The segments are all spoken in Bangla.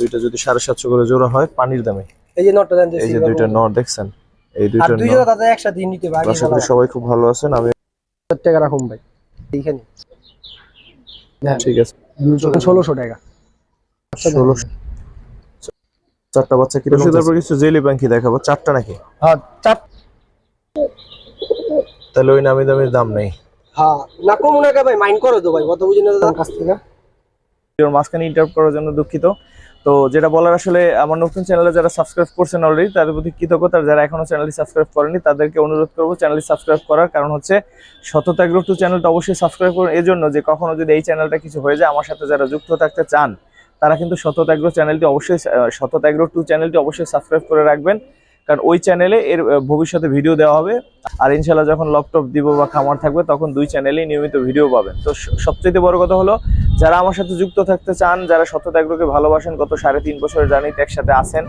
দুইটা যদি সাড়ে সাতশো করে জোড়া হয় পানির দামে। এই যে নটটা জানতে এই যে দুইটা নর দেখছেন এই আর দুইটা দুই জোড়া দাদা একসাথে নিতে পারি আশা করি সবাই খুব ভালো আছেন আমি টাকা রাখুন ভাই এইখানে ঠিক আছে। ষোলোশো টাকা। ষোলো চারটা বাচ্চা কীরকম তারপর কিছু জেলি পাখি দেখাবো চারটা নাকি? হ্যাঁ চার তাহলে ওই নামি দামের দাম নেই। হ্যাঁ না কম না ভাই মাইন্ড করো তো ভাই কত বুঝি না দাদা। কাছ থেকে মাঝখানে ইন্টারাপ্ট করার জন্য দুঃখিত। তো যেটা বলার আসলে আমার নতুন চ্যানেলে যারা সাবস্ক্রাইব করছেন অলরেডি তাদের প্রতি কৃতজ্ঞতা। যারা এখনও চ্যানেলটি সাবস্ক্রাইব করেনি তাদেরকে অনুরোধ করব চ্যানেলটি সাবস্ক্রাইব করার, কারণ হচ্ছে সততা গ্রুপ টু চ্যানেলটা অবশ্যই সাবস্ক্রাইব করুন। এই জন্য যে কখনো যদি এই চ্যানেলটা কিছু হয়ে যায়, আমার সাথে যারা যুক্ত থাকতে চান, তারা কিন্তু সততাগ্র চ্যানেলটি অবশ্যই সততাগ্র টু চ্যানেলটি অবশ্যই সাবস্ক্রাইব করে রাখবেন। কারণ ওই চ্যানেলে এর ভবিষ্যতে ভিডিও দেওয়া হবে। আর ইনশাল্লাহ যখন ল্যাপটপ দিব বা খামার থাকবে, তখন দুই চ্যানেলেই নিয়মিত ভিডিও পাবেন। তো সবচেয়ে বড় কথা হলো, যারা আমার সাথে যুক্ত থাকতে চান, যারা সত্যত্যাগ্রকে ভালোবাসেন, গত সাড়ে তিন বছরের জার্নিতে একসাথে আসেন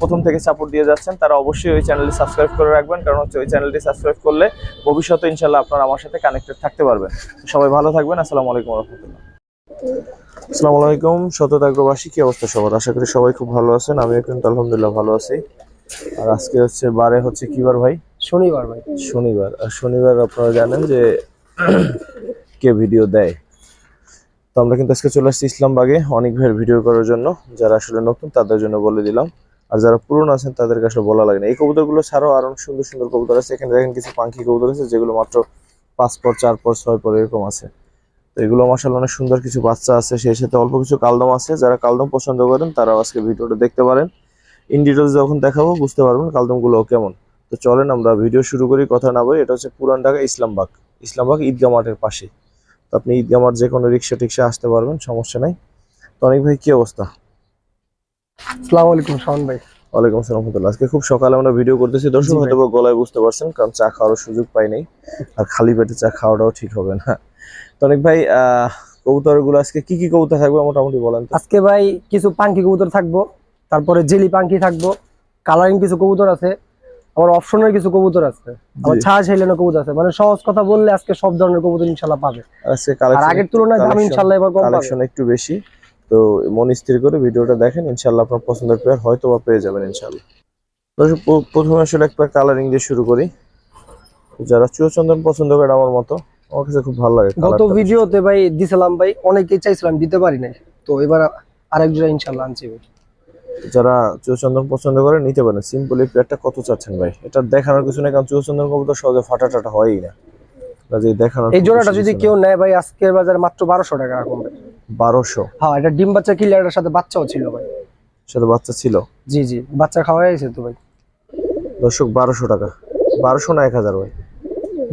প্রথম থেকে সাপোর্ট দিয়ে যাচ্ছেন, তারা অবশ্যই ওই চ্যানেলটি সাবস্ক্রাইব করে রাখবেন, কারণ হচ্ছে ওই চ্যানেলটি সাবস্ক্রাইব করলে ভবিষ্যতে ইনশাল্লাহ আপনারা আমার সাথে কানেক্টেড থাকতে পারবেন। সবাই ভালো থাকবেন, আসসালামু আলাইকুম রহমতুল্লাহ। আসসালামু আলাইকুম শততাগ্রবাসী কি অবস্থা সবার? আশা করি সবাই খুব ভালো আছেন, আমিও কিন্তু আলহামদুলিল্লাহ ভালো আছি। আর আজকে হচ্ছে বারে হচ্ছে কিবার ভাই? শনিবার ভাই। শনিবার। আর শনিবার আপনারা জানেন যে কে ভিডিও দেয়। তো আমরা কিন্তু আজকে চলে আসছি ইসলামবাগে অনেক ভাইয়ের ভিডিও করার জন্য। যারা আসলে নতুন তাদের জন্য বলে দিলাম। আর যারা পুরনো আছেন তাদেরকে আসলে বলা লাগে না। এই কবুতরগুলো ছাড়াও আরও সুন্দর সুন্দর কবুতর আছে। এখানে দেখেন কিছু পাখি কবুতর আছে যেগুলো মাত্র পাঁচ পর চার পর ছয় পর এরকম আছে। তো এগুলো মাসাল অনেক সুন্দর কিছু বাচ্চা আছে। সেই সাথে অল্প কিছু কালদম আছে। যারা কালদম পছন্দ করেন তারাও আজকে ভিডিওটা দেখতে পারেন। ইন ডিটেলস যখন দেখাবো বুঝতে পারবেন কালদমগুলো কেমন। তো চলেন আমরা ভিডিও শুরু করি কথা না বলি এটা হচ্ছে পুরান ঢাকা ইসলামবাগ ইসলামবাগ ঈদগাহ মাঠের পাশে। তো আপনি ঈদগাহ মাঠ যে কোনো রিক্সা টিক্সা আসতে পারবেন সমস্যা নাই। তো অনেক ভাই কি অবস্থা? আসসালামু আলাইকুম শাওন ভাই। ওয়ালাইকুম আসসালাম রহমতুল্লাহ। আজকে খুব সকালে আমরা ভিডিও করতেছি। দর্শক জি হয়তো গলায় বুঝতে পারছেন কারণ চা খাওয়ার সুযোগ পাই নাই। আর খালি পেটে চা খাওয়াটাও ঠিক হবে না। তো অনেক ভাই আহ কবুতরগুলো আজকে কি কি কবুতর থাকবে মোটামুটি বলেন আজকে ভাই কিছু পাঙ্কি কবুতর থাকব। তারপরে জেলি পাঙ্কি থাকব কালারিং কিছু কবুতর আছে আমার অপশনের কিছু কবুতর আছে আমার। ছাড় কবুতর আছে মানে সহজ কথা বললে আজকে সব ধরনের কবুতর ইনশাল্লাহ পাবে। আর আগের তুলনায় দাম ইনশাল্লাহ এবার কম পাবে। একটু বেশি। তো মন স্থির করে ভিডিওটা দেখেন ইনশাল্লাহ আপনার পছন্দের পেয়ার হয়তো বা পেয়ে যাবেন ইনশাল্লাহ। প্রথমে আসলে একটা কালারিং দিয়ে শুরু করি। যারা চুয়চন্দন পছন্দ করে আমার মতো আমার কাছে খুব ভালো লাগে গত ভিডিওতে ভাই দিছিলাম ভাই অনেকেই চাইছিলাম দিতে পারি নাই। তো এবার আরেক জোড়া ইনশাল্লাহ আনছি ভাই। যারা চুয়চন্দন পছন্দ করে নিতে পারেন। সিম্পল এই পেয়ারটা কত চাচ্ছেন ভাই? এটা দেখানোর কিছু নেই কারণ চুয়চন্দন কবুতর সহজে ফাটা টাটা হয়ই না। কাজে দেখানোর এই জোড়াটা যদি কেউ নেয় ভাই আজকের বাজারে মাত্র বারোশো টাকা রাখুন বারোশো? হ্যাঁ এটা ডিম বাচ্চা কিলারের সাথে বাচ্চাও ছিল ভাই। সাথে বাচ্চা ছিল? জি জি বাচ্চা তো ভাই। দর্শক বারোশো টাকা। বারোশো না এক হাজার ভাই?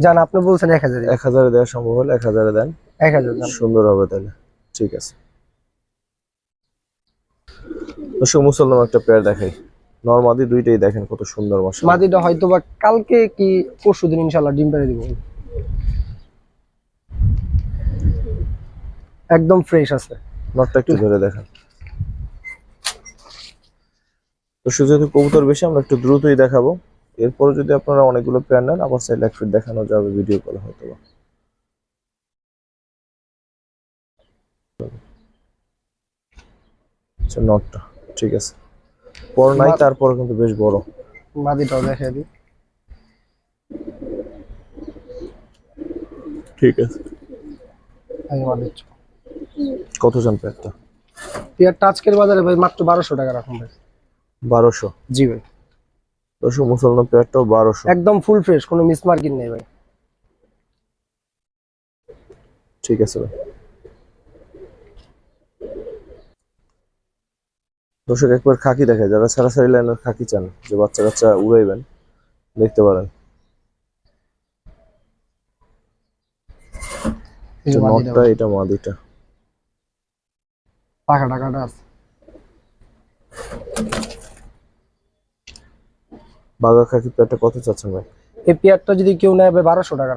জান আপনি বলছেন এক হাজার। এক হাজারে দেওয়া সম্ভব হলে এক হাজারে দেন। এক হাজার সুন্দর হবে তাহলে। ঠিক আছে। দর্শক মুসলমান একটা পেয়ার দেখাই। নর্মাদি দুইটাই দেখেন কত সুন্দর মাসা মাদিটা হয়তো বা কালকে কি পরশু দিন ইনশাল্লাহ ডিম পেড়ে দিব। একদম ফ্রেশ আছে। নটটা একটু ধরে দেখেন। দর্শক যেহেতু কবুতর বেশি আমরা একটু দ্রুতই দেখাবো। এরপরে যদি আপনারা অনেকগুলো পেয়ার নেন আবার সাইড এক ফিট দেখানো যাবে ভিডিও কল হয়তো বা নটটা। ঠিক আছে। পর নাই তারপর কিন্তু বেশ বড়। মাদিটাও দেখে দিই। ঠিক আছে। আমি মাদির কত জন পেয়ারটা পেয়ারটা আজকের বাজারে ভাই মাত্র বারোশো টাকা রাখুন ভাই। বারোশো? জি ভাই। দর্শক মুসলমান পেয়ারটাও বারোশো। একদম ফুল ফ্রেশ কোনো মিস মার্কিং নেই ভাই। ঠিক আছে ভাই। দর্শক একবার খাকি দেখে যারা সারাসারি লাইনের খাকি চান যে বাচ্চা কাচ্চা উড়াইবেন দেখতে পারেন। এটা মাদিটা নটটা ভাই। এটা মাদিটা পাখা টাকাটা আছে। বাগা খাকি পেয়ারটা কত চাচ্ছেন ভাই? এই পেয়ারটা যদি কেউ নেয় ভাই বারোশো টাকা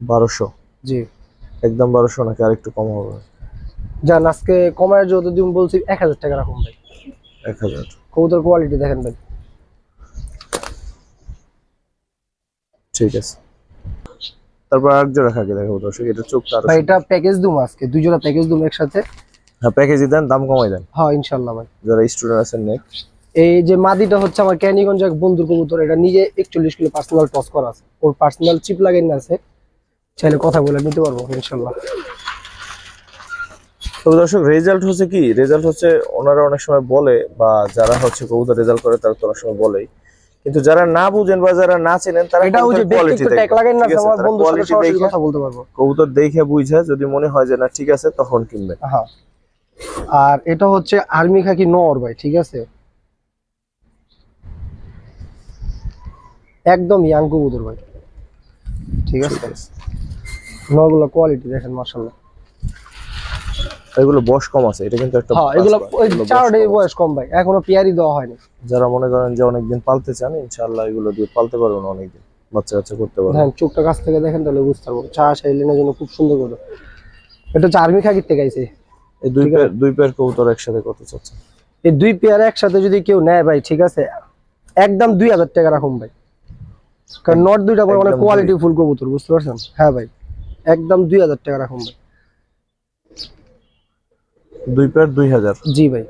বারোশো? জি। একদম বারোশো নাকি আরেকটু কম হবে? যান আজকে কমায় যত দিন বলছি এক হাজার টাকা রাখুন ভাই। এক হাজার। কবুতর কোয়ালিটি দেখেন ভাই। ঠিক আছে। তারপর আর জোড়া খাকি দেখাবো দর্শক এটা চোখটা আরও ভাই এটা প্যাকেজ দুম আজকে দুই জোড়া প্যাকেজ দুম একসাথে। হ্যাঁ প্যাকেজই দেন দাম কমাই দেন। হ্যাঁ ইনশাল্লাহ ভাই। যারা স্টুডেন্ট আছেন নেক। এই যে মাদিটা হচ্ছে আমার ক্যানিগঞ্জ এক বন্ধুর কবুতর এটা নিজে একচল্লিশ কিলো পার্সোনাল টস করা আছে। ওর পার্সোনাল চিপ লাগাই আছে। চাইলে কথা বলে নিতে পারব ইনশাল্লাহ তো দর্শক রেজাল্ট হচ্ছে কি? রেজাল্ট হচ্ছে ওনারা অনেক সময় বলে বা যারা হচ্ছে কবুতর রেজাল্ট করে তারা তো অনেক সময় বলেই। কিন্তু যারা না বুঝেন বা যারা না চেনেন তারা এটা ওই যে কোয়ালিটি ট্যাগ লাগাই না আমার কোয়ালিটি সরাসরি কথা বলতে পারব। কবুতর দেখে বুঝে যদি মনে হয় যে না ঠিক আছে তখন কিনবেন। হ্যাঁ আর এটা হচ্ছে আর্মি খাকি নর ভাই ঠিক আছে? একদম ইয়াং কবুতর ভাই। ঠিক আছে? নরগুলো কোয়ালিটি দেখেন মাশাআল্লাহ। এগুলো বয়স কম আছে এটা কিন্তু একটা হ্যাঁ এগুলো চারটাই কম বয়স কম ভাই এখনও পেয়ারই দেওয়া হয়নি। যারা মনে করেন যে অনেকদিন পালতে চান ইনশাআল্লাহ এগুলো দিয়ে পালতে পারবেন অনেকদিন বাচ্চা কাচ্চা করতে পারবেন। দেখেন চোখটা কাছ থেকে দেখেন তাহলে বুঝতে পারব। চা সাইলেনের জন্য খুব সুন্দর করে। এটা হচ্ছে আর্মি খাকির থেকে আইছে। এই দুই পেয়ার দুই পেয়ার কবুতর একসাথে কত চাচ্ছেন? এই দুই পেয়ার একসাথে যদি কেউ নেয় ভাই ঠিক আছে একদম দুই হাজার টাকা রাখুন ভাই। কারণ নট দুইটা ভাই অনেক কোয়ালিটি ফুল কবুতর বুঝতে পারছেন? হ্যাঁ ভাই একদম দুই হাজার টাকা রাখুন ভাই। দুই পেয়ার দুই হাজার। জি ভাই।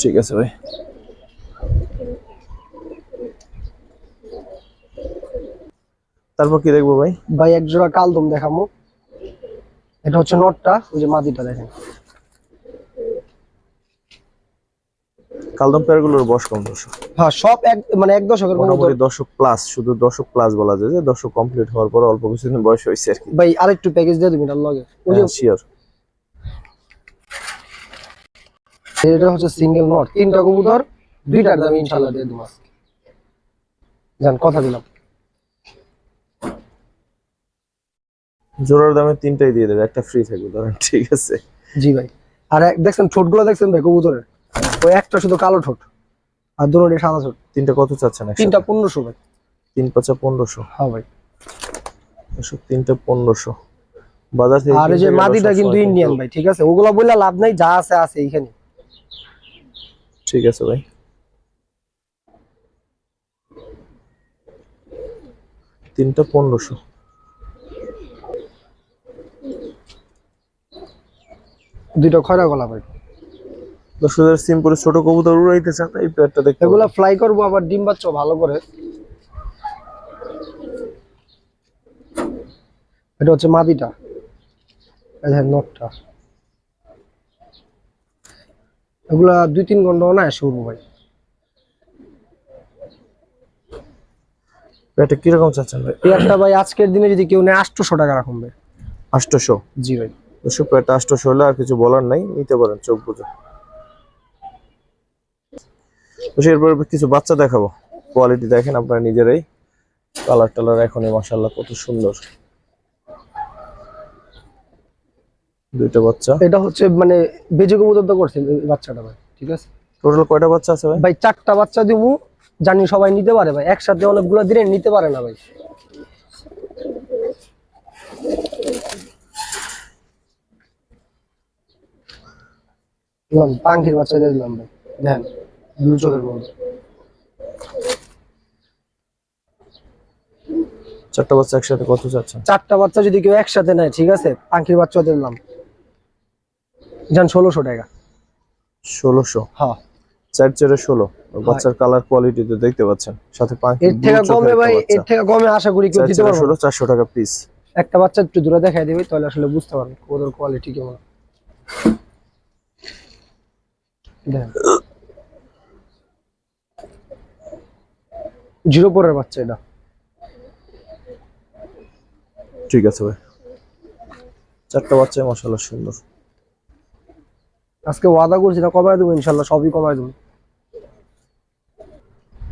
ঠিক আছে ভাই। তারপর কি দেখব ভাই? ভাই এক জোড়া কালদম দেখামো এটা হচ্ছে নটটা ওই যে মাদিটা দেখেন। কালদম পেয়ারগুলোর বয়স কম দর্শক। হ্যাঁ সব এক মানে এক দশকের মোটামুটি দশক প্লাস শুধু দশক প্লাস বলা যায় যে দশক কমপ্লিট হওয়ার পর অল্প কিছুদিন বয়স হয়েছে আর কি। ভাই আরেকটু প্যাকেজ দিয়ে দিবেন এটার লগে। শিওর এটা হচ্ছে সিঙ্গেল নট তিনটা কবুতর দুইটার দাম ইনশাল্লাহ দিয়ে দেবো। যান কথা দিলাম। জোড়ার দামে তিনটাই দিয়ে দেবে একটা ফ্রি থাকবে ধরেন ঠিক আছে। জি ভাই। আর দেখছেন ঠোঁটগুলো দেখছেন ভাই কবুতরের? ওই একটা শুধু কালো ঠোঁট। আর দুটোটি সাদা ঠোঁট। তিনটা কত চাচ্ছেন? তিনটা পনেরোশো ভাই। তিন পাঁচা পনেরোশো। হ্যাঁ ভাই। দর্শক তিনটা পনেরোশো। বাজার থেকে আর যে মাদিটা কিন্তু ইন্ডিয়ান ভাই ঠিক আছে? ওগুলা বললে লাভ নাই যা আছে আছে এইখানে। ঠিক আছে ভাই। তিনটা পনেরোশো। দুইটা খয়রা গলা ভাই। দর্শকদের সিম্পল ছোট কবুতর উড়াইতে চান এই পেয়ারটা দেখতে এগুলা ফ্লাই করব আবার ডিম বাচ্চা ভালো করে। এটা হচ্ছে মাদিটা। নটটা। এগুলা দুই তিন ঘণ্টা না শুরু ভাই। পেয়ারটা কীরকম চাচ্ছেন ভাই? পেয়ারটা ভাই আজকের দিনে যদি কেউ নেয় আটশোশো টাকা রাখুন ভাই। আষ্টশো জি ভাই। দর্শক পেয়ারটা আষ্টশো হলে আর কিছু বলার নাই নিতে পারেন চোখ বুঝে তো এরপর কিছু বাচ্চা দেখাবো। কোয়ালিটি দেখেন আপনারা নিজেরাই। কালার টালার এখনই মাসাল্লাহ কত সুন্দর। দুইটা বাচ্চা। এটা হচ্ছে মানে বেজে কবুতর তো করছে এই বাচ্চাটা ভাই ঠিক আছে? টোটাল কয়টা বাচ্চা আছে ভাই? ভাই চারটা বাচ্চা দিব জানি সবাই নিতে পারে ভাই। একসাথে অনেকগুলো দিলে নিতে পারে না ভাই। পাঙ্খির বাচ্চা দিলাম ভাই। দেখেন মধ্যে চারটা বাচ্চা একসাথে কত চাচ্ছেন? চারটা বাচ্চা যদি কেউ একসাথে নেয় ঠিক আছে? বাচ্চা দিলাম। যান ষোলোশো টাকা। ষোলোশো? হ্যাঁ। চার চারে ষোলো। বাচ্চার কালার কোয়ালিটি তো দেখতে পাচ্ছেন। সাথে এর থেকে কমে ভাই এর থেকে কমে আশা করি কেউ দিতে পারব ষোলো চারশো টাকা পিস একটা বাচ্চা একটু দূরে দেখাই দিবি তাহলে আসলে বুঝতে পারবে ওদের কোয়ালিটি কেমন। দেখেন জিরো পরের বাচ্চা এটা। ঠিক আছে ভাই। চারটা বাচ্চাই মশালা সুন্দর। আজকে ওয়াদা করছি না কমায় দেবো ইনশাল্লাহ সবই কমায় দেবো।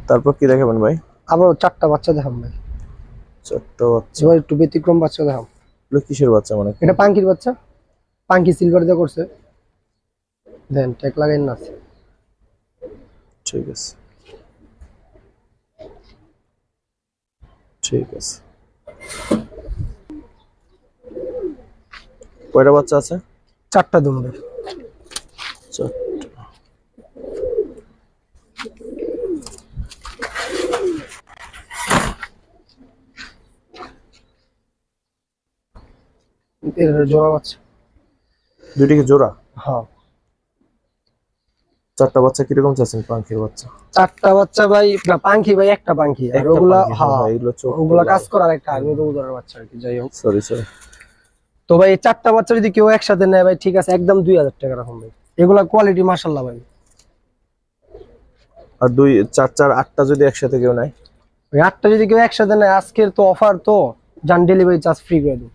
তারপর কি দেখাবেন ভাই? আবার চারটা বাচ্চা দেখাম ভাই। চারটা বাচ্চা। ভাই একটু ব্যতিক্রম বাচ্চা দেখাম। এগুলো কিসের বাচ্চা মানে? এটা পাঙ্কির বাচ্চা। পাঙ্কি সিলভার দিয়ে করছে। দেন ট্যাগ লাগাই না। ঠিক আছে। ঠিক আছে। কয়টা বাচ্চা আছে? চারটা চারটা জোড়া বাচ্চা। দুইটি কি জোড়া? হ্যাঁ। চারটা বাচ্চা কীরকম চাচ্ছেন পাখির বাচ্চা? চারটা বাচ্চা ভাই না পাঙ্খি ভাই একটা আর ওগুলা পাখি, হ্যাঁ, হ্যাঁ ওগুলা কাজ করার একটা আর্মি কবুতরের বাচ্চা আর কি যাই হোক। সরি সরি তো ভাই এই চারটা বাচ্চা যদি কেউ একসাথে নেয় ভাই ঠিক আছে একদম দুই হাজার টাকা রাখুন ভাই। এগুলা কোয়ালিটি মার্শাল্লাহ ভাই। আর দুই চার চার আটটা যদি একসাথে কেউ নেয়? ওই আটটা যদি কেউ একসাথে নেয় আজকের তো অফার তো যান ডেলিভারি চার্জ ফ্রি করে দেবো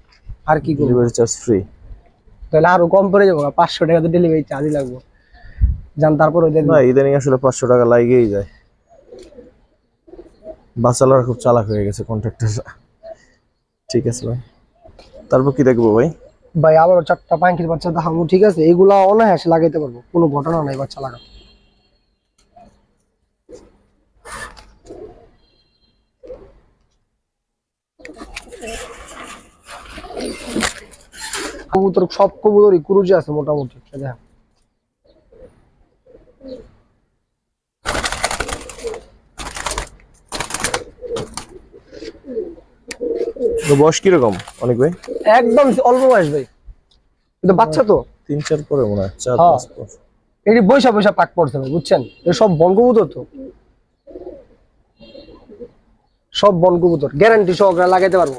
আর কি ডেলিভারি চার্জ ফ্রি তাহলে আরও কম পড়ে যাব পাঁচশো টাকা তো ডেলিভারি চার্জই লাগবে। যান তারপর ওদের না ইদানিং আসলে পাঁচশো টাকা লাগেই যায়। বাচ্চালারা খুব চালাক হয়ে গেছে কন্ট্রাক্টর ঠিক আছে ভাই। তারপর কি দেখব ভাই? ভাই আবার চারটা পাঙ্কির বাচ্চা দেখাবো ঠিক আছে? এগুলা অনায়াসে লাগাইতে পারব কোনো ঘটনা নাই বাচ্চা লাগা কবুতর সব কবুতরই ক্রুজে আছে মোটামুটি দেখ তো বয়স কীরকম অনেক ভাই? একদম অল্প বয়স ভাই। কিন্তু বাচ্চা তো? তিন চার পরে মনে হয় চার হ্যাঁ। পাঁচ পর। এটি বৈশা বৈশা পাক পড়ছে ভাই বুঝছেন? এসব বন কবুতর তো। সব বন কবুতর গ্যারান্টি সহকারে লাগাইতে পারব।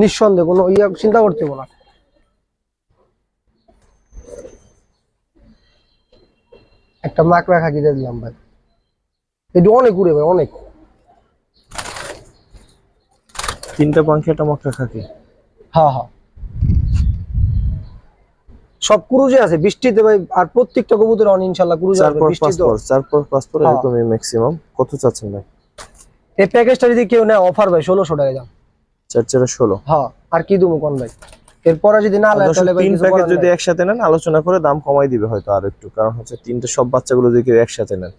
নিঃসন্দেহে কোনো ইয়া চিন্তা করতে হবে না। একটা মাক রাখা কিনে দিলাম ভাই। এটি অনেক উড়ে ভাই অনেক। তিনটা পাখি একটা মক্কা খাকি। হ্যাঁ হ্যাঁ। সব ক্রুজে আছে বৃষ্টিতে ভাই আর প্রত্যেকটা কবুতর অন ইনশাল্লাহ ক্রুজে চার আছে পর চার পর পাঁচ পর হ্যাঁ। এরকমই ম্যাক্সিমাম কত চাচ্ছেন ভাই? এই প্যাকেজটা যদি কেউ নেয় অফার ভাই ষোলোশো টাকা দাম। চার চারে ষোলো। হ্যাঁ আর কি দেবো কোন ভাই? এরপরে যদি না দর্শক, তাহলে ভাই তিন কিছু প্যাকেট যদি একসাথে নেন আলোচনা করে দাম কমাই দিবে হয়তো আর একটু। কারণ হচ্ছে তিনটে সব বাচ্চাগুলো যদি কেউ একসাথে নেন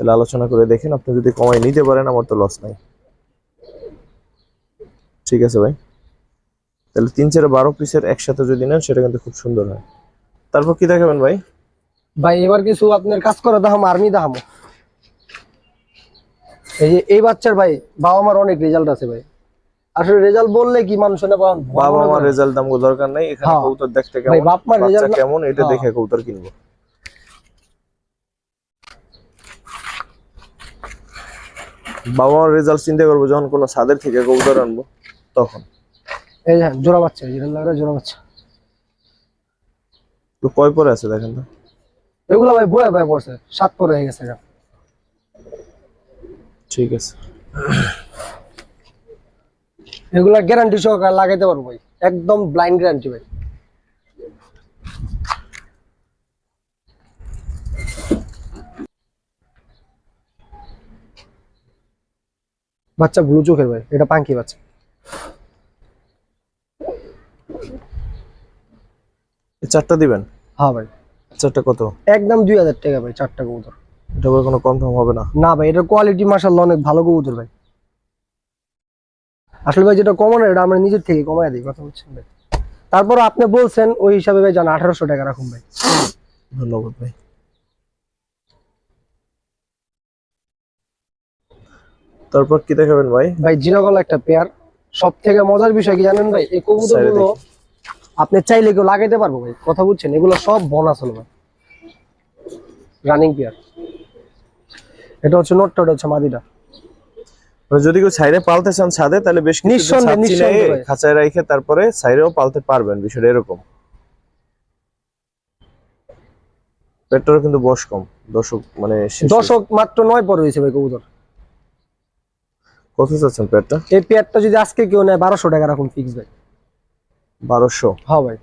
তাহলে আলোচনা করে দেখেন আপনি যদি কমাই নিতে পারেন আমার তো লস নাই। ঠিক আছে ভাই। তাহলে তিন চার বারো পিসের একসাথে যদি নেন সেটা কিন্তু খুব সুন্দর হয়। তারপর কি দেখাবেন ভাই? ভাই এবার কিছু আপনার কাজ করা দাম আর্মি দাম এই যে এই বাচ্চার ভাই বাবা মার অনেক রেজাল্ট আছে ভাই। আসলে রেজাল্ট বললে কি মানুষ না বাবা আমার রেজাল্ট দাম দরকার নাই। এখানে হ্যাঁ। কবুতর দেখতে ভাই, কেমন? বাপ মার না- কেমন? এটা হ্যাঁ। দেখে কবুতর কিনবো। বাবা মার রেজাল্ট চিন্তা করব যখন কোনো ছাদের থেকে কবুতর আনব। তখন। এই যে জোড়া বাচ্চা এই যে লাগা জোড়া বাচ্চা। তো কয় পরে আছে দেখেন তো? এগুলো ভাই বয়ে বয়ে পড়ছে সাত পরে হয়ে গেছে। ঠিক আছে। এগুলা গ্যারান্টি সহকারে লাগাইতে পারব ভাই একদম ব্লাইন্ড গ্যারান্টি ভাই। বাচ্চা ব্লু চোখের ভাই এটা পাঙ্কি বাচ্চা। চারটা দিবেন? হ্যাঁ ভাই। চারটা কত? একদম দুই হাজার টাকা ভাই চারটা কবুতর। এটা কোনো কনফার্ম হবে না? না ভাই এটার কোয়ালিটি মার্শাল্লাহ অনেক ভালো কবুতর ভাই। আসলে ভাই যেটা কমানো এটা আমরা নিজের থেকে কমায় দিই কথা বলছেন ভাই। তারপর আপনি বলছেন ওই হিসাবে ভাই জান আঠারোশো টাকা রাখুন ভাই। ধন্যবাদ ভাই। তারপর কি দেখাবেন ভাই? ভাই জিনাগল একটা পেয়ার সব থেকে মজার বিষয় কি জানেন ভাই এই কবুতরগুলো আপনি চাইলে কেউ লাগাইতে পারব ভাই কথা বুঝছেন? এগুলো সব বোনাস হলো ভাই। রানিং পেয়ার এটা হচ্ছে নোটটা ওটা হচ্ছে মাদিটা যদি কেউ সাইডে পালতে চান ছাদে তাহলে বেশ কিছু। খাঁচায় রেখে তারপরে সাইডেও পালতে পারবেন বিষয়টা এরকম। পেটটারও কিন্তু বয়স কম দশক মানে দশক মাত্র নয় পরে হয়েছে ভাই কবুতর। কত চাচ্ছেন পেটটা? এই পেয়ারটা যদি আজকে কেউ নেয় বারোশো টাকা রাখুন ফিক্স ভাই। বারোশো। হ্যাঁ ভাই।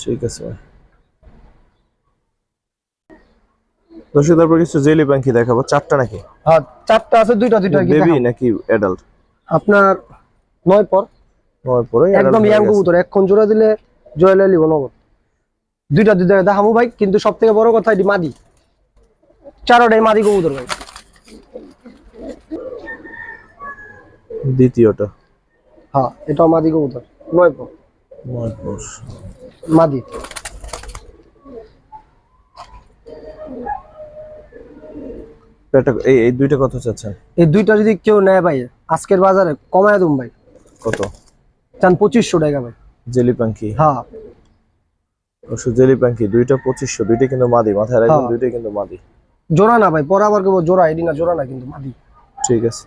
ঠিক আছে ভাই। দর্শক তারপর কিছু জেলি পাখি দেখাবো। চারটা নাকি? হ্যাঁ চারটা আছে দুইটা দুইটা বেবি নাকি অ্যাডাল্ট আপনার নয় পর। নয় পরে একদম ইয়াং কবুতর এখন জোড়া দিলে জয় লিব নগদ। দুইটা দুইটা দেখাবো ভাই কিন্তু সব থেকে বড় কথা এটি মাদি। চারোটাই মাদি কবুতর ভাই। দ্বিতীয়টা। হ্যাঁ এটাও মাদি কবুতর নয় পর। নয় মাদি। পেয়ারটা এই এই দুইটা কত চাচ্ছেন? এই দুইটা যদি কেউ নেয় ভাই আজকের বাজারে কমায় দুম ভাই। কত? চান পঁচিশশো টাকা ভাই। জেলি পাঙ্কি? হ্যাঁ। অবশ্য জেলি পাঙ্কি দুইটা পঁচিশশো দুইটা কিন্তু মাদি মাথায় রাখবেন হ্যাঁ। দুইটাই কিন্তু মাদি। জোড়া না ভাই পরে আবার কেবল জোড়া এডি না জোড়া না কিন্তু মাদি। ঠিক আছে।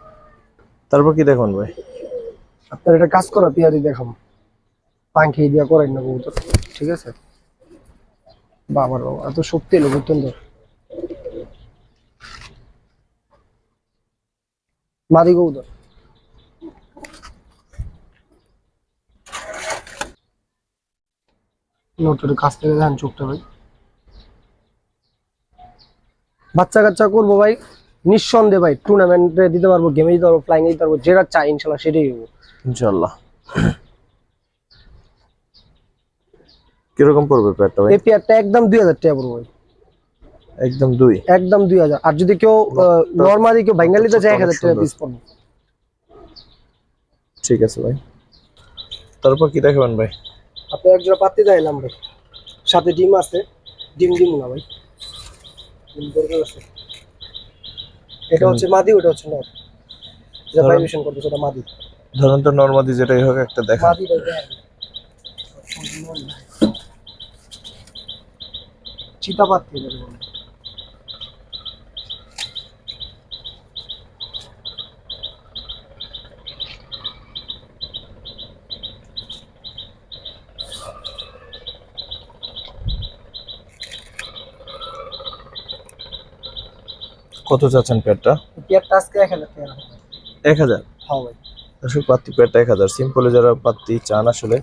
তারপর কি দেখুন ভাই? আপনার এটা কাজ করা, পেয়ারি দেখাম পাঙ্খি দিয়া করেন না কবুতর, ঠিক আছে? বাবার বাবা, এত শক্তি এলো অত্যন্ত মাদি কবুতর। নোটের কাছ থেকে ধান চোখটা ভাই। বাচ্চা কাচ্চা করব ভাই। নিঃসন্দেহে ভাই টুর্নামেন্টে দিতে পারব গেমে দিতে পারব ফ্লাইং দিতে পারব যেটা চাই ইনশাল্লাহ সেটাই হব ইনশাল্লাহ। কীরকম পড়বে পেয়ারটা ভাই? এই পেয়ারটা একদম দুই হাজার টাকা পড়ব ভাই। একদম দুই? একদম দুই হাজার। আর যদি কেউ নরমালি কেউ বেঙ্গালিতে যায় এক হাজার টাকা পিস পড়বে ঠিক আছে ভাই। তারপর কি দেখাবেন ভাই? আপনি একজোড়া পাত্তি চাইলাম ভাই সাথে ডিম আছে। ডিম ডিম না ভাই। ডিম দরকার আছে। এটা হচ্ছে মাদি ওটা হচ্ছে নর যেটা। ভাইব্রেশন করবে সেটা মাদি ধরুন তো নর্মাদি যেটাই হোক একটা দেখা মাদি ভাই দেখেন। চিতা পাত্তি এটাকে বলে। কত চাচ্ছেন পেয়ারটা? এই পেয়ারটা আজকে এক হাজার টাকা রাখব। এক হাজার? হ্যাঁ ভাই। দর্শক পাত্তি এক হাজার। সিম্পলে যারা পাত্তি চান আসলে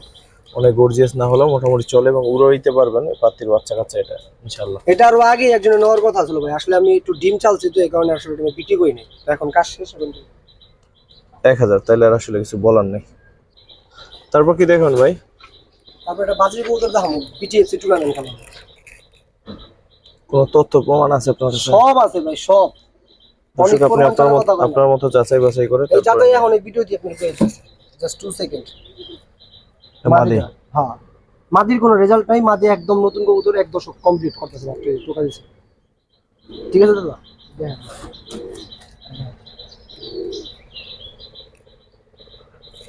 অনেক গর্জিয়াস না হলেও মোটামুটি চলে এবং উড়ো দিতে পারবেন পাত্তির বাচ্চা কাচ্চা এটা ইনশাল্লাহ এটা আরও আগে একজনের নেওয়ার কথা ছিল ভাই। আসলে আমি একটু ডিম চালছি তো এই কারণে আসলে এটা বিক্রি করি নাই তো এখন কাজ শেষ এখন এক হাজার তাইলে আর আসলে কিছু বলার নেই। তারপর কি দেখুন ভাই? তারপর এটা বাজির কবুতর দেখাবো। বিটিএফসি টুর্নামেন্ট খেলা। কোনো তথ্য প্রমাণ আছে আপনার কাছে? সব আছে ভাই সব। অনেক আপনি আপনার মতো। আপনার মতো যাচাই বাছাই করে এই যাতে এখন এই ভিডিও দিয়ে আপনি জাস্ট টু সেকেন্ড মাদি। হ্যাঁ। মাদির কোনো রেজাল্ট নাই মাদি একদম নতুন কবুতর এক দশক কমপ্লিট করতেছে এই টোকা ঠিক আছে দাদা?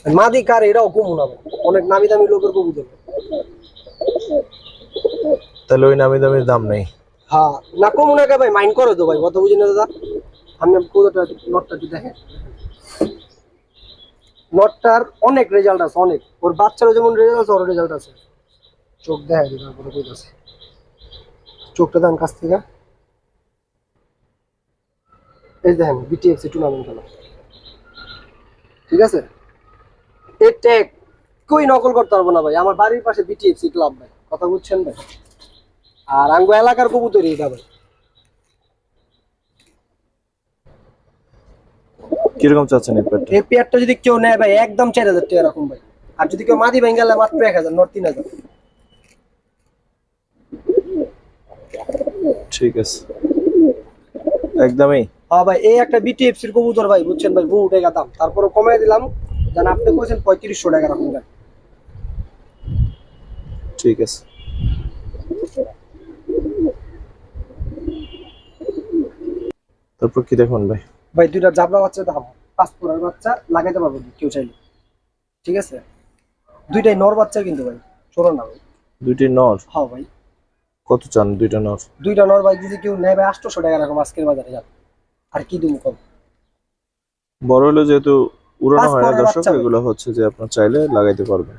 মাদি কার এটাও কমু না। অনেক নামি দামি লোকের কবুতর। তাহলে ওই নামি দামি দাম নেই। হ্যাঁ। না, কমু না ভাই, মাইন্ড করো তো ভাই, কথা বুঝি না দাদা? আমি কবুতরটা নটটা দেখেন। নটটার অনেক রেজাল্ট আছে, অনেক। ওর বাচ্চারও যেমন রেজাল্ট আছে ওর রেজাল্ট আছে। চোখ দেখা দিই তারপরে কইতাছে। চোখটা দেন কাছ থেকে। এই দেখেন বিটিএফসি টুর্নামেন্ট খেলা। ঠিক আছে? এই ট্যাগ কই নকল করতে পারব না ভাই? আমার বাড়ির পাশে বিটিএফসি ক্লাব ভাই, কথা বুঝছেন ভাই? আর আঙ্গো এলাকার কবুতরই এটা ভাই কীরকম চাচ্ছেন এই পেয়ারটা? এই পেয়ারটা যদি কেউ নেয় ভাই একদম চার হাজার টাকা এরকম ভাই। আর যদি কেউ মাদি গেলে মাত্র এক হাজার নট তিন হাজার। ঠিক আছে। একদমই। হ্যাঁ ভাই এই একটা বিটিএফসির কবুতর ভাই বুঝছেন ভাই বহু টাকা দাম। তারপরে কমাই দিলাম। যেন আপনি কইছেন পঁয়ত্রিশশো টাকা রাখুন ভাই। ঠিক আছে। তারপর কি দেখুন ভাই? ভাই দুইটা জাবলা বাচ্চা দাম পাঁচ বাচ্চা লাগাইতে পারব কেউ চাইলে। ঠিক আছে? দুইটাই নর বাচ্চা কিন্তু ভাই চলো না ভাই। দুইটি নর? হ্যাঁ ভাই। কত চান দুইটা নর? দুইটা নর ভাই যদি কেউ নেয় ভাই আটশোশো টাকা রাখো আজকের বাজারে যান। আর কি দিন কম? বড় হলে যেহেতু উড়ানো হয় না দর্শক এগুলো হচ্ছে যে আপনার চাইলে লাগাইতে পারবেন।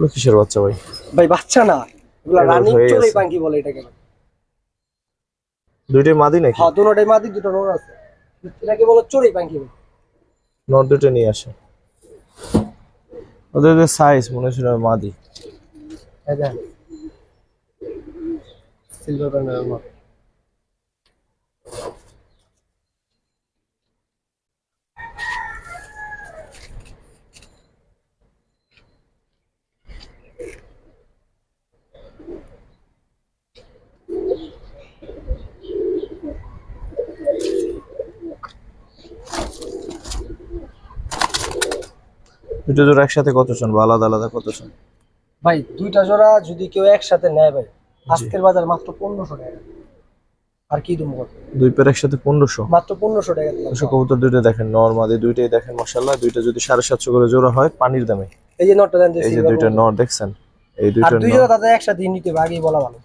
এগুলো কিসের বাচ্চা ভাই? ভাই বাচ্চা না। এগুলো রানিং হয়ে পাঙ্কি বলে এটাকে। দুইটাই মাদি নাকি? হ্যাঁ দুটোটাই মাদি দুটো নর আছে। এটাকে বলে চড়াই পাঙ্কি নর দুটো নিয়ে আসে। ওদের যে সাইজ মনে হচ্ছিল মাদি। সিলভার দুটো জোড়া একসাথে কত চান? বা আলাদা আলাদা কত ভাই দুইটা জোড়া যদি কেউ একসাথে নেয় ভাই আজকের বাজার মাত্র পনেরোশো টাকা। আর কি করবে দুই পেয়ার একসাথে পনেরোশো? মাত্র পনেরোশো টাকা দিলাম। দুশো কবুতর দুইটা দেখেন নর্মাদি দুইটাই দেখেন মশাল্লাহ দুইটা যদি সাড়ে সাতশো করে জোড়া হয় পানির দামে। এই যে নটটা দেন এই যে দুইটা নর দেখছেন এই আর দুইটা দুই জোড়া তাদের একসাথে নিতে হবে আগেই বলা ভালো।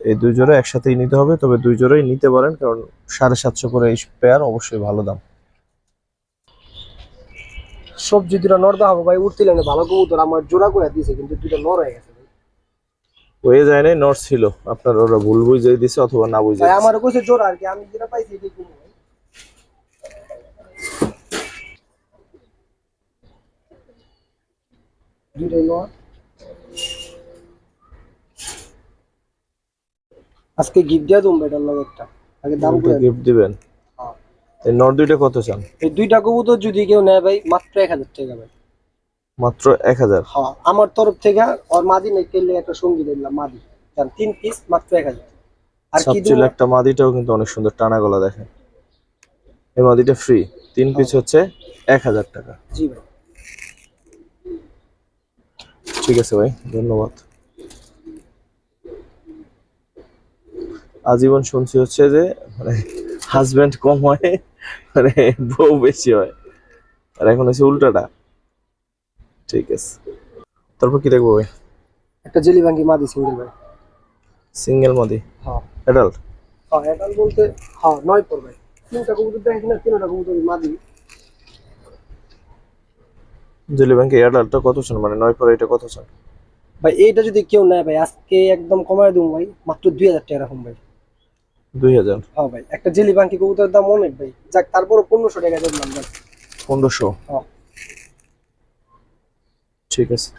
এই দুই জোড়া একসাথেই নিতে হবে তবে দুই জোড়াই নিতে পারেন কারণ সাড়ে সাতশো করে এই পেয়ার অবশ্যই ভালো দাম। সবজি দুটা নর দেওয়া হবে ভাই উঠতে না ভালো কবুতর। আমার জোড়া করে দিয়েছে কিন্তু দুইটা নর হয়ে গেছে। হয়ে যায় নাই নর ছিল। আপনার ওরা ভুল বুঝে দিছে অথবা না বুঝে ভাই। আমার কইছে জোড়া আর কি আমি যেটা পাইছি এটাই কিনবো ভাই। দুইটাই নর আজকে গিফট দিয়ে দেবো এটার লগে একটা। আগে দাম করে গিফট দিবেন? নর দুইটা কত চান? এই দুইটা কবুতর যদি কেউ নেয় ভাই মাত্র এক হাজার টাকা ভাই। মাত্র এক হাজার? হ্যাঁ আমার তরফ থেকে ওর মাদি নেই কেলে একটা সঙ্গী দিলাম মাদি। জান তিন পিস মাত্র এক হাজার। আর কি সবচেয়ে একটা মাদিটাও কিন্তু অনেক সুন্দর টানা গলা দেখেন। এই মাদিটা ফ্রি তিন পিস হচ্ছে এক হাজার টাকা। জি ভাই। ঠিক আছে ভাই ধন্যবাদ। আজীবন শুনছি হচ্ছে যে মানে হাজবেন্ড কম হয়। মানে বউ বেশি হয়। আর এখন হচ্ছে উল্টাটা। ঠিক আছে। তারপর কি দেখব ভাই? একটা জেলি ভাঙ্গি মাদি সিঙ্গেল ভাই। সিঙ্গেল মাদি? হ্যাঁ। অ্যাডাল্ট হ্যাঁ এটা বলতে হ্যাঁ নয় পর ভাই। তিনটা কবুতর দেখেন না তিনটা কবুতর মাদি। জেলি ব্যাংকে অ্যাডাল্টটা কত চান? মানে নয় পরে এটা কত চান? ভাই এইটা যদি কেউ নেয় ভাই আজকে একদম কমায় দেবো ভাই মাত্র দুই হাজার টাকা রাখুন ভাই। হ্যাঁ ভাই একটা জেলি কবুতরের দাম অনেক ভাই। যাক তারপরও টাকা দিলাম হ্যাঁ ঠিক আছে।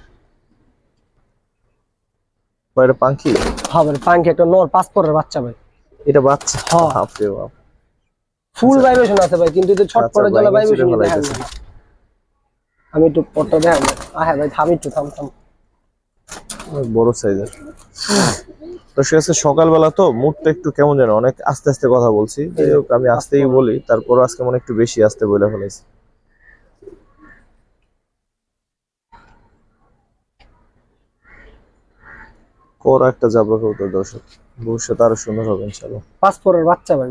পাঙ্কি? হ্যাঁ ভাই পাঙ্কি একটা নর পাসপোর্টের বাচ্চা ভাই। এটা বাচ্চা? হ্যাঁ। বাপ। ফুল ভাইব্রেশন আছে ভাই কিন্তু এটা আচ্ছা, ভাইব্রেশন। আমি একটু পটটা দেখাবো আহ ভাই থাম একটু থাম থাম। বড় সাইজের তো সে আজকে সকালবেলা তো মুডটা একটু কেমন যেন অনেক আস্তে আস্তে কথা বলছি। যাই হোক আমি আস্তেই বলি তারপর আজকে মনে একটু বেশি আস্তে বলে ফেলেছি কর একটা যাব কবুতর দর্শক। ভবিষ্যৎ আরও সুন্দর হবে ইনশাল্লাহ পাসপোর্টের বাচ্চা ভাই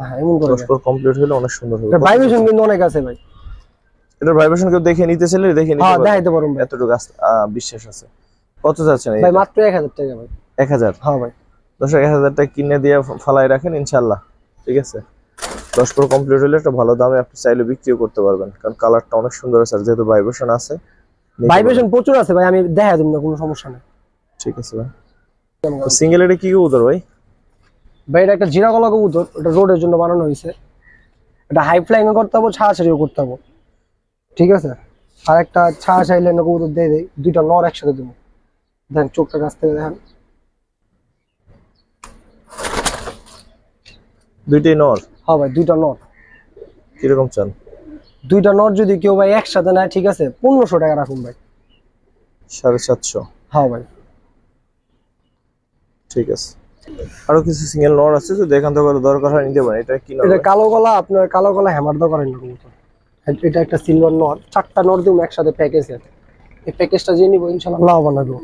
হ্যাঁ এমন করে পর কমপ্লিট হলে অনেক সুন্দর হবে। ভাইব্রেশন কিন্তু অনেক আছে ভাই। এটার ভাইব্রেশন কেউ দেখে নিতে চাইলে দেখে নিতে হ্যাঁ পারবে। দেখাইতে পারুন এতটুকু বিশ্বাস আছে। কত যাচ্ছেন ভাই মাত্র এক হাজার টাকা ভাই। এক হাজার? হ্যাঁ ভাই। দর্শক এক হাজার টাকা কিনে দিয়ে ফালাই রাখেন ইনশাল্লাহ ঠিক আছে? দশ পর কমপ্লিট হলে একটা ভালো দামে আপনি চাইলে বিক্রিও করতে পারবেন। কারণ কালারটা অনেক সুন্দর আছে যেহেতু ভাইব্রেশন আছে ভাইব্রেশন প্রচুর আছে ভাই আমি দেখাই দেবো না কোনো সমস্যা নেই। ঠিক আছে ভাই। সিঙ্গেল এটা কি কবুতর ভাই? ভাই এটা একটা জিরা কলা কবুতর এটা রোডের জন্য বানানো হয়েছে। এটা হাই ফ্লাইং করতে হব ছাড়াছাড়িও করতে হব। ঠিক আছে? আর একটা ছাড়াছাড়ি লাইনে কবুতর দিয়ে দেয় দুইটা নর একসাথে দেবো। দেখেন চোখটা কাছ থেকে দেখেন। দুইটাই নর? হ্যাঁ ভাই দুইটা নর। কীরকম চান? দুইটা নর যদি কেউ ভাই একসাথে নেয় ঠিক আছে পনেরোশো টাকা রাখুন ভাই। সাড়ে সাতশো? হ্যাঁ ভাই। ঠিক আছে। আরও কিছু সিঙ্গেল নর আছে যদি এখান থেকে দরকার হয় নিতে পারেন। এটা কি এটা কালো গলা আপনার কালো গলা হ্যামার দা করেন না কবুতর এটা একটা সিলভার নর। চারটা নর দিব একসাথে প্যাকেজে এই প্যাকেজটা যে নিবো ইনশাল্লাহ লাভবান হবে।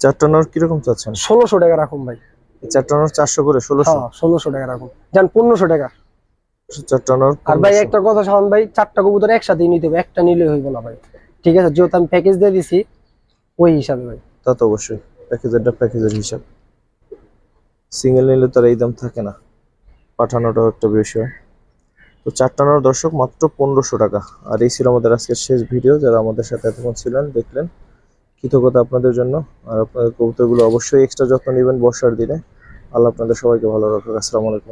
চারটা নর কীরকম চাচ্ছেন? ষোলোশো টাকা রাখুন ভাই। চারটা নর চারশো করে ষোলোশো? হ্যাঁ ষোলোশো টাকা রাখুন। যান পনেরোশো টাকা। চারটা নর আর ভাই একটা কথা শোন ভাই চারটা কবুতর একসাথেই নিতে হবে একটা নিলে হইব না ভাই। ঠিক আছে, যেহেতু আমি প্যাকেজ দিয়ে দিছি, ওই হিসাবে ভাই। তা তো অবশ্যই, প্যাকেজেরটা প্যাকেজের হিসাব। সিঙ্গেল নিলে তো আর এই দাম থাকে না পাঠানোটাও একটা বিষয়। তো চারটানোর দর্শক মাত্র পনেরোশো টাকা। আর এই ছিল আমাদের আজকের শেষ ভিডিও যারা আমাদের সাথে এতক্ষণ ছিলেন, দেখলেন কৃতজ্ঞতা আপনাদের জন্য। আর আপনাদের কবুতরগুলো অবশ্যই এক্সট্রা যত্ন নেবেন বর্ষার দিনে। আল্লাহ আপনাদের সবাইকে ভালো রাখুক। আসসালামু আলাইকুম